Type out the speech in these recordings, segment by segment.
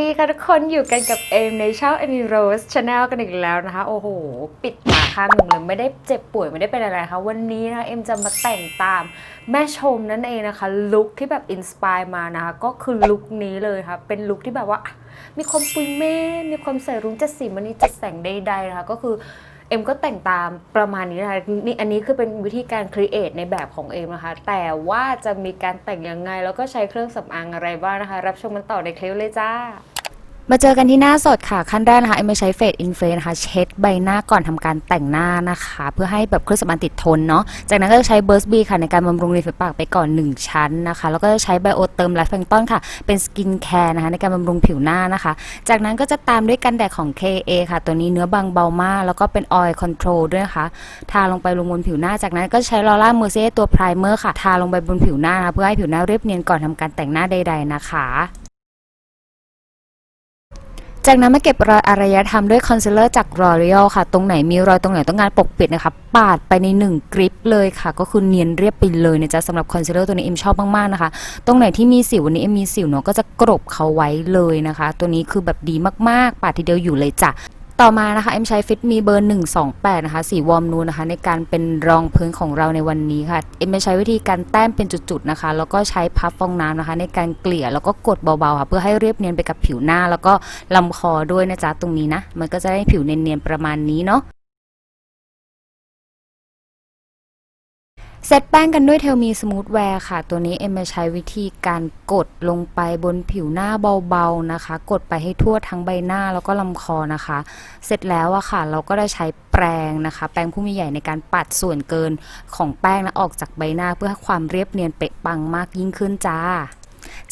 ดีค่ะทุกคนอยู่กันกับเอมในช่องเอมิโรสชาแนลกันอีกแล้วนะคะ โอ้โห ปิดตาข้างหนึ่งเลยไม่ได้เจ็บป่วยไม่ได้เป็นอะไรคะวันนี้นะคะเอ็มจะมาแต่งตามแม่ชมนั่นเองนะคะลุคที่แบบอินสปายมานะคะก็คือลุคนี้เลยค่ะเป็นลุคที่แบบว่า มีความปุยเม่มีความใส่รุ้งจัดสีมันนี่จัดแสงใดๆนะคะก็คือเอ็มก็แต่งตามประมาณนี้นะคะนี่อันนี้คือเป็นวิธีการครีเอทในแบบของเอ็มนะคะ แต่ว่าจะมีการแต่งยังไง แล้วก็ใช้เครื่องสำอางอะไรบ้างนะคะ รับชมกันต่อในคลิปเลยจ้า มาเจอกันที่หน้าสดค่ะ ขั้นแรกนะคะเอ็มจะใช้เฟดอินเฟสนะคะ เช็ดใบหน้าก่อนทำการแต่งหน้านะคะ เพื่อให้แบบเครื่องสำอางติดทนเนาะจากนั้นก็จะใช้เบ r ร์สบีค่ะ ในการบำรุงริมฝีปากไปก่อน 1 ชั้นนะคะ แล้วก็จะใช้ไบโอเติมไลฟ์แฟงต้นค่ะ เป็นสกินแคร์นะคะในการบำรุงผิวหน้านะคะ จากนั้นก็จะตามด้วยกันแดดของ KA ค่ะ ตัวนี้เนื้อบางเบามาก แล้วก็เป็นออยล์คอนโทรลด้วยนะคะทาลงไปลงบนผิวหน้า จากนั้นก็ใช้ลอร่าเมอร์เซ่ตัวไพรเมอร์ค่ะทาลงไปบนผิวหน้านะเพื่อให้ผิวหน้าเรียบเนียนก่อนทำการแต่งหน้าใด ๆนะคะ จากนั้นมาเก็บรอยอารยธรรมด้วยคอนซีลเลอร์จาก L'Oreal ค่ะ ตรงไหนมีรอยตรงไหนต้องการปกปิดนะคะ ปาดไปใน 1 กริปเลยค่ะ ก็คือเนียนเรียบไปเลยนะจ๊ะสำหรับคอนซีลเลอร์ตัวนี้เอ็มชอบมากๆนะคะ ตรงไหนที่มีสิววันนี้เอ็มมีสิวเนาะก็จะกรบเขาไว้เลยนะคะ ตัวนี้คือแบบดีมากๆ ปาดทีเดียวอยู่เลยจ้ะ ต่อมานะคะเอ็มใช้ฟิตมีเบอร์ 128 นะคะ สีวอร์มนูนนะคะ ในการเป็นรองพื้นของเราในวันนี้ค่ะเอ็มใช้วิธีการแต้มเป็นจุดๆนะคะ แล้วก็ใช้พับฟองน้ำนะคะ ในการเกลี่ยแล้วก็กดเบาๆค่ะเพื่อให้เรียบเนียนไปกับผิวหน้า แล้วก็ลำคอด้วยนะจ๊ะตรงนี้นะมันก็จะได้ผิวเนียนๆประมาณนี้เนาะ เซตแป้งกันด้วยเทลมีสมูทแวร์ค่ะ ตัวนี้เอ็มจะใช้วิธีการกดลงไปบนผิวหน้าเบาๆนะคะ กดไปให้ทั่วทั้งใบหน้าแล้วก็ลำคอนะคะ เสร็จแล้วอะค่ะ เราก็ได้ใช้แปรงนะคะ แปรงผู้มีใหญ่ในการปัดส่วนเกินของแป้งนะออกจากใบหน้าเพื่อให้ความเรียบเนียนเป๊ะปังมากยิ่งขึ้นจ้า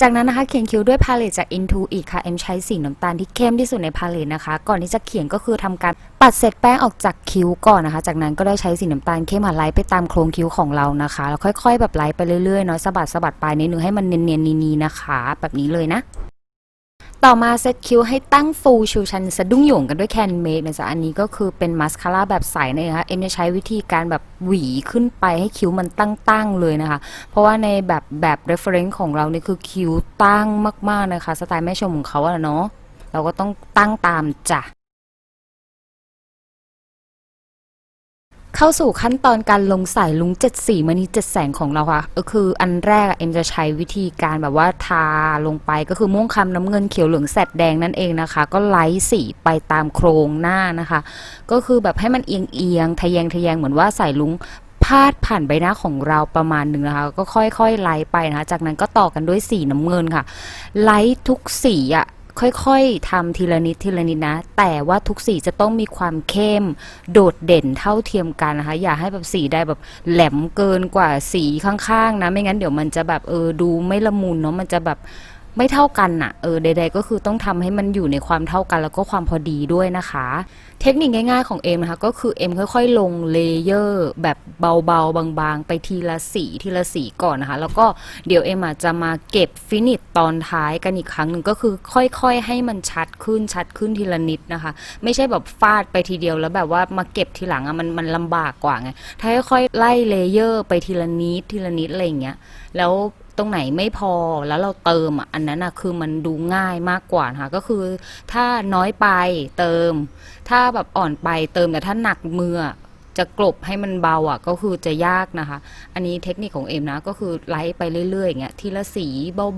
จากนั้นนะคะเขียนคิ้วด้วยพาเลตจาก Into อีกค่ะเอ็มใช้สีน้ำตาลที่เข้มที่สุดในพาเลตนะคะ ก่อนที่จะเขียนก็คือทำการปัดเศษแป้งออกจากคิ้วก่อนนะคะ จากนั้นก็ได้ใช้สีน้ำตาลเข้มมาไล่ไปตามโครงคิ้วของเรานะคะแล้วค่อย ๆ แบบไล่ไปเรื่อยๆเนาะสะบัดสะบัดไปนิดนึงให้มันเนียนๆนีๆนะคะ แบบนี้เลยนะ ต่อมาเซตคิ้วให้ตั้งฟูชูชันสะดุ้งหย่งกันด้วยแคนเมดนะจ๊ะอันนี้ก็คือเป็นมาสคาร่าแบบใสนะคะเอ็มจะใช้วิธีการแบบหวีขึ้นไปให้คิ้วมันตั้งๆเลยนะคะ เพราะว่าในแบบแบบ reference ของเรานี่คือคิ้วตั้งมากๆนะคะ สไตล์แม่ชมของเขาอะเนาะเราก็ต้องตั้งตามจ้ะ เข้าสู่ขั้นตอนการลงสายลุงเจ็ดสีมณีเจ็ดแสงของเราค่ะก็คืออันแรกเอ็มจะใช้วิธีการแบบว่าทาลงไปก็คือม่วงคำน้ำเงินเขียวเหลืองแสดแดงนั่นเองนะคะ ก็ไล่สีไปตามโครงหน้านะคะ ก็คือแบบให้มันเอียงเอียงทะแยงทะแยงเหมือนว่าสายลุงพาดผ่านใบหน้าของเราประมาณหนึ่งนะคะ ก็ค่อยๆไล่ไปนะคะ จากนั้นก็ต่อกันด้วยสีน้ำเงินค่ะ ไล่ทุกสีอะ ค่อยๆทำทีละนิดทีละนิดนะ แต่ว่าทุกสีจะต้องมีความเข้ม โดดเด่นเท่าเทียมกันนะคะ อย่าให้แบบสีได้แบบแหลมเกินกว่าสีข้างๆนะ ไม่งั้นเดี๋ยวมันจะแบบเออดูไม่ละมุนเนาะมันจะแบบ ไม่เท่ากันน่ะเออใด ๆ ก็คือต้องทำให้มันอยู่ในความเท่ากัน แล้วก็ความพอดีด้วยนะคะ เทคนิคง่าย ๆของเอ็มนะคะก็คือเอ็มค่อย ๆ ลงเลเยอร์แบบเบาๆบางๆ ไปทีละสีทีละสีก่อนนะคะ แล้วก็เดี๋ยวเอ็มอาจจะมาเก็บฟินิชตอนท้ายกันอีกครั้งหนึ่งก็คือค่อยๆ ให้มันชัดขึ้นชัดขึ้นทีละนิดนะคะ ไม่ใช่แบบฟาดไปทีเดียวแล้วแบบว่ามาเก็บทีหลังอะมันมันลำบากกว่าไงถ้าค่อยๆไล่เลเยอร์ไปทีละนิดทีละนิดอะไรอย่างเงี้ยแล้ว ตรงไหนไม่พอแล้วเราเติมอันนั้นอะคือมันดูง่ายมากกว่าค่ะก็คือ ถ้าน้อยไปเติม ถ้าแบบอ่อนไปเติมแต่ถ้าหนักมือ จะกลบให้มันเบาอะก็คือจะยากนะคะ อันนี้เทคนิคของเอ็มนะก็คือไล่ไปเรื่อยๆอย่างเงี้ยทีละสี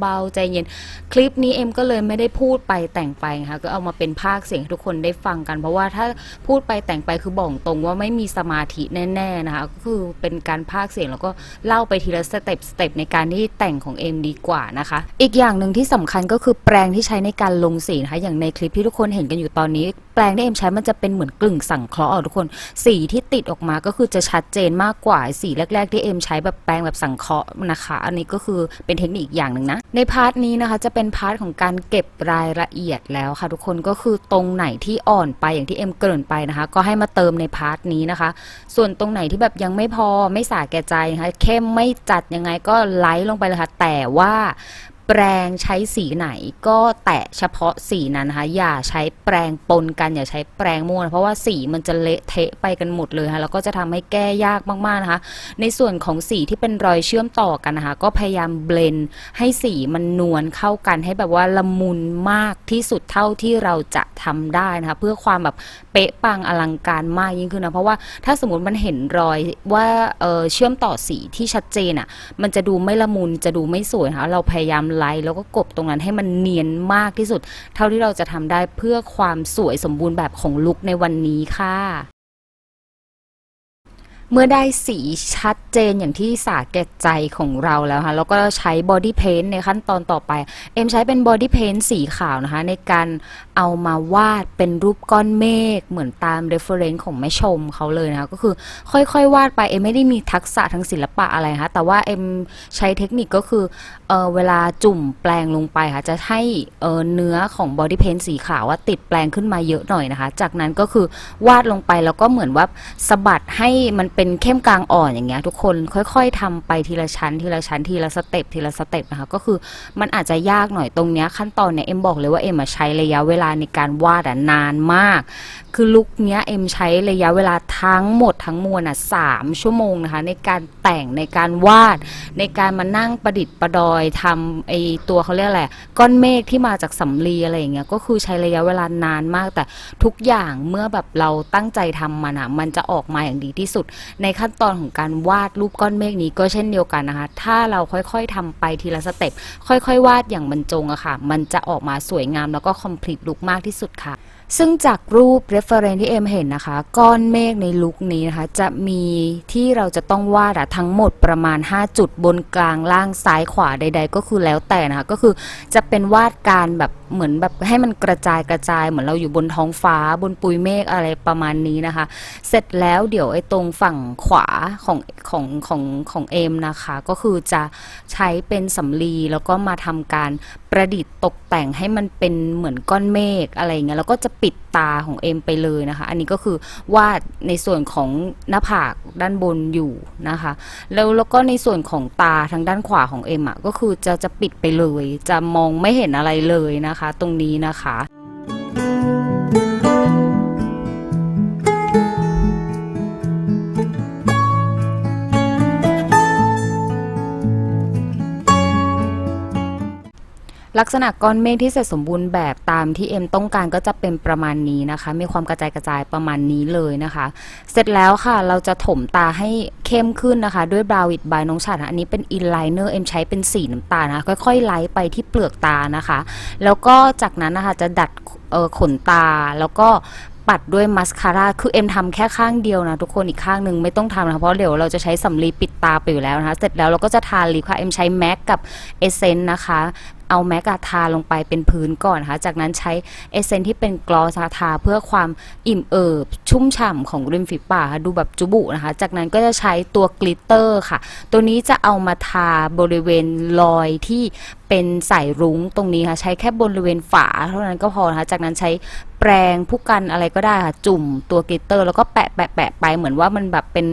เบาๆ ใจเย็น คลิปนี้เอ็มก็เลยไม่ได้พูดไปแต่งไปนะคะก็เอามาเป็นภาคเสียงทุกคนได้ฟังกัน เพราะว่าถ้าพูดไปแต่งไปคือบอกตรงว่าไม่มีสมาธิแน่ๆนะคะก็คือเป็นการภาคเสียงแล้วก็เล่าไปทีละสเต็ปสเต็ปในการที่แต่งของเอ็มดีกว่านะคะ อีกอย่างหนึ่งที่สำคัญก็คือแปรงที่ใช้ในการลงสีนะคะอย่างในคลิปที่ทุกคนเห็นกันอยู่ตอนนี้ แปรงที่เอ็มใช้มันจะเป็นเหมือนกลึ่งสังเคราะห์อะทุกคนสีที่ติดออกมาก็คือจะชัดเจนมากกว่าสีแรก ๆ ที่เอ็มใช้แบบแปรงแบบสังเคราะห์นะคะ อันนี้ก็คือเป็นเทคนิคอีกอย่างหนึ่งนะ ในพาร์ทนี้นะคะจะเป็นพาร์ทของการเก็บรายละเอียดแล้วค่ะ ทุกคนก็คือตรงไหนที่อ่อนไปอย่างที่เอ็มเกริ่นไปนะคะ ก็ให้มาเติมในพาร์ทนี้นะคะ ส่วนตรงไหนที่แบบยังไม่พอไม่สาแก่ใจนะคะเข้มไม่จัดยังไงก็ไลท์ลงไปเลยค่ะแต่ว่า แปรงใช้สีไหนก็แตะเฉพาะสีนั้นนะคะอย่าใช้แปรงปนกันอย่าใช้แปรงมั่วนเพราะว่าสีมันจะเละเทะไปกันหมดเลยค่ะแล้วก็จะทำให้แก้ยากมากๆนะคะ ในส่วนของสีที่เป็นรอยเชื่อมต่อกันนะคะ ก็พยายามเบลนให้สีมันนวลเข้ากันให้แบบว่าละมุนมากที่สุดเท่าที่เราจะทำได้นะคะ เพื่อความแบบ ป๊ะปังอลังการมากยิ่งขึ้นนะเพราะว่าถ้าสมมติมันเห็นรอยว่าเเชื่อมต่อสีที่ชัดเจนอะ มันจะดูไม่ละมุนจะดูไม่สวยนะคะเราพยายามไล่แล้วก็กบตรงนั้นให้มันเนียนมากที่สุด เท่าที่เราจะทำได้เพื่อความสวยสมบูรณ์แบบของลุคในวันนี้ค่ะ เมื่อได้สีชัดเจนอย่างที่สาแก่ใจของเราแล้วค่ะแล้วก็ใช้บอดี้เพนต์ในขั้นตอนต่อไป เอ็มใช้เป็นบอดี้เพนต์สีขาวนะคะ ในการเอามาวาดเป็นรูปก้อนเมฆเหมือนตามเรฟเฟรนซ์ของแม่ชมเขาเลยนะคะ ก็คือค่อยๆ วาดไป เอ็มไม่ได้มีทักษะทางศิลปะอะไรนะคะแต่ว่าเอ็มใช้เทคนิคก็คือเออเวลาจุ่มแปลงลงไปค่ะ จะให้เออเนื้อของบอดี้เพนท์สีขาวว่าติดแปลงขึ้นมาเยอะหน่อยนะคะ จากนั้นก็คือวาดลงไปแล้วก็เหมือนว่าสะบัดให้มันเป็นเข้มกลางอ่อนอย่างเงี้ยทุกคนค่อยๆทำไปทีละชั้น ทีละชั้นทีละสเต็ปทีละสเต็ปนะคะ ก็คือมันอาจจะยากหน่อยตรงเนี้ยขั้นตอนเนี้ยเอ็มบอกเลยว่าเอ็มใช้ระยะเวลาในการวาดนานมาก คือลุคเนี้ยเอ็มใช้ระยะเวลาทั้งหมดทั้งมวลอะสามชั่วโมงนะคะในการแต่งในการวาดในการมานั่งประดิษฐ์ประดอยอยทำไอตัวเขาเรียกอะไรก้อนเมฆที่มาจากสำลีอะไรอย่างเงี้ยก็คือใช้ระยะเวลานานมาก แต่ทุกอย่างเมื่อแบบเราตั้งใจทำมันอะมันจะออกมาอย่างดีที่สุด ในขั้นตอนของการวาดรูปก้อนเมฆนี้ก็เช่นเดียวกันนะคะ ถ้าเราค่อยๆทำไปทีละสเต็ปค่อยๆ วาดอย่างบรรจงอะค่ะ มันจะออกมาสวยงามแล้วก็ complete ลุคมากที่สุดค่ะ ซึ่งจากรูป reference ที่เอ็มเห็นนะคะ ก้อนเมฆในลุคนี้นะคะ จะมีที่เราจะต้องวาดอะทั้งหมดประมาณ 5 จุดบนกลางล่างซ้ายขวาใด ๆ ก็คือแล้วแต่นะคะ ก็คือจะเป็นวาดการแบบเหมือนแบบให้มันกระจายกระจายเหมือนเราอยู่บนท้องฟ้าบนปุยเมฆอะไรประมาณนี้นะคะ เสร็จแล้วเดี๋ยวไอ้ตรงฝั่งขวาของของของของเอมนะคะ ก็คือจะใช้เป็นสำลีแล้วก็มาทำการประดิษฐ์ตกแต่งให้มันเป็นเหมือนก้อนเมฆอะไรเงี้ยแล้วก็จะปิดตาของเอมไปเลยนะคะ อันนี้ก็คือวาดในส่วนของหน้าผากด้านบนอยู่นะคะ แล้วแล้วก็ในส่วนของตาทางด้านขวาของเอ็มอะก็คือจะจะปิดไปเลย จะมองไม่เห็นอะไรเลยนะคะตรงนี้นะคะ ลักษณะก้อนเมฆที่เสร็จสมบูรณ์แบบตามที่เอ็มต้องการก็จะเป็นประมาณนี้นะคะ มีความกระจายกระจายประมาณนี้เลยนะคะ เสร็จแล้วค่ะเราจะถมตาให้เข้มขึ้นนะคะ ด้วยบราวิดบายน้องฉัดนอันนี้เป็นอินไลเนอร์เอ็มใช้เป็นสีน้ำตาลนะค่อยๆไล่ไปที่เปลือกตานะคะ แล้วก็จากนั้นนะคะจะดัดขนตาแล้วก็ ปัดด้วยมัสคาร่าคือเอ็มทำแค่ข้างเดียวนะทุกคนอีกข้างหนึ่งไม่ต้องทำนะเพราะเดี๋ยวเราจะใช้สำลีปิดตาไปอยู่แล้วนะคะเสร็จแล้วเราก็จะทาลิปค่ะเอ็มใช้แม็กกับเอเซนนะคะเอาแมกกทาลงไปเป็นพื้นก่อนนะคะจากนั้นใช้เอเซนที่เป็นกลอสทาเพื่อความอิ่มเอิบชุ่มฉ่ำของริมฝีปากค่ะดูแบบจุบุนะคะ จากนั้นก็จะใช้ตัวกลิตเตอร์ค่ะ ตัวนี้จะเอามาทาบริเวณรอยที่เป็นสายรุ้งตรงนี้ค่ะ ใช้แค่บริเวณฝาเท่านั้นก็พอนะคะจากนั้นใช้ แปรงผู้กันอะไรก็ได้ค่ะ จุ่มตัวกลิตเตอร์ แล้วก็แปะแปะแปะไปเหมือนว่ามันแบบเป็น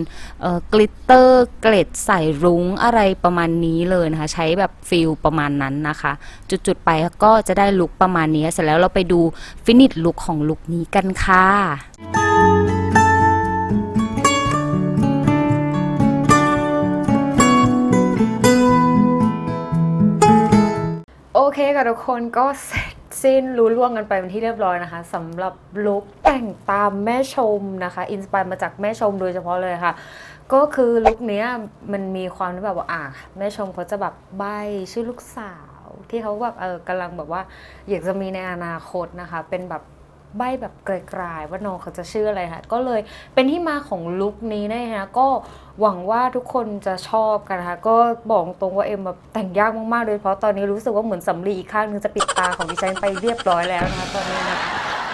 กลิตเตอร์เกล็ดสายรุ้งอะไรประมาณนี้เลยนะคะ ใช้แบบฟิลประมาณนั้นนะคะ จุดๆไปก็จะได้ลุคประมาณนี้เสร็จแล้วเราไปดูฟินิชลุคของลุคนี้กันค่ะโอเคค่ะทุกคนก็เสร็จ สิ้นรู้ล่วงกันไปเป็นที่เรียบร้อยนะคะสำหรับลุคแต่งตามแม่ชมนะคะอินสปายมาจากแม่ชมโดยเฉพาะเลยค่ะ ก็คือลุคนี้มันมีความที่แบบว่าอะแม่ชมเขาจะแบบใบชื่อลูกสาว ที่เขาแบบเออกำลังแบบว่าอยากจะมีในอนาคตนะคะ เป็นแบบ ใบแบบไกลๆว่าน้องเขาจะชื่ออะไรค่ะ ก็เลยเป็นที่มาของลุคนี้นะคะก็หวังว่าทุกคนจะชอบกันนะคะก็บอกตรงว่าเอ็มแบบแต่งยากมากๆโดยเฉพาะตอนนี้รู้สึกว่าเหมือนสำลีอีกข้างนึงจะปิดตาของดิฉันไปเรียบร้อยแล้วนะคะตอนนี้นะคะ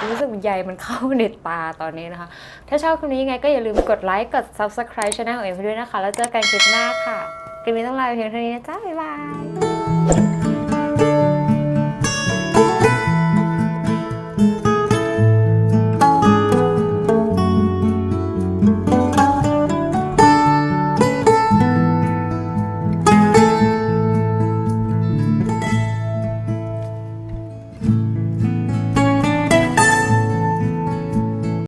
รู้สึกใยมันเข้าในตาตอนนี้นะคะ ถ้าชอบคลิปนี้ยังไงก็อย่าลืมกดไลค์กด subscribe ช่องของเอ็มไปด้วยนะคะ แล้วเจอกันคลิปหน้าค่ะคลิปนี้ต้องลาไปเพียงเท่านี้นะจ้าบ๊ายบาย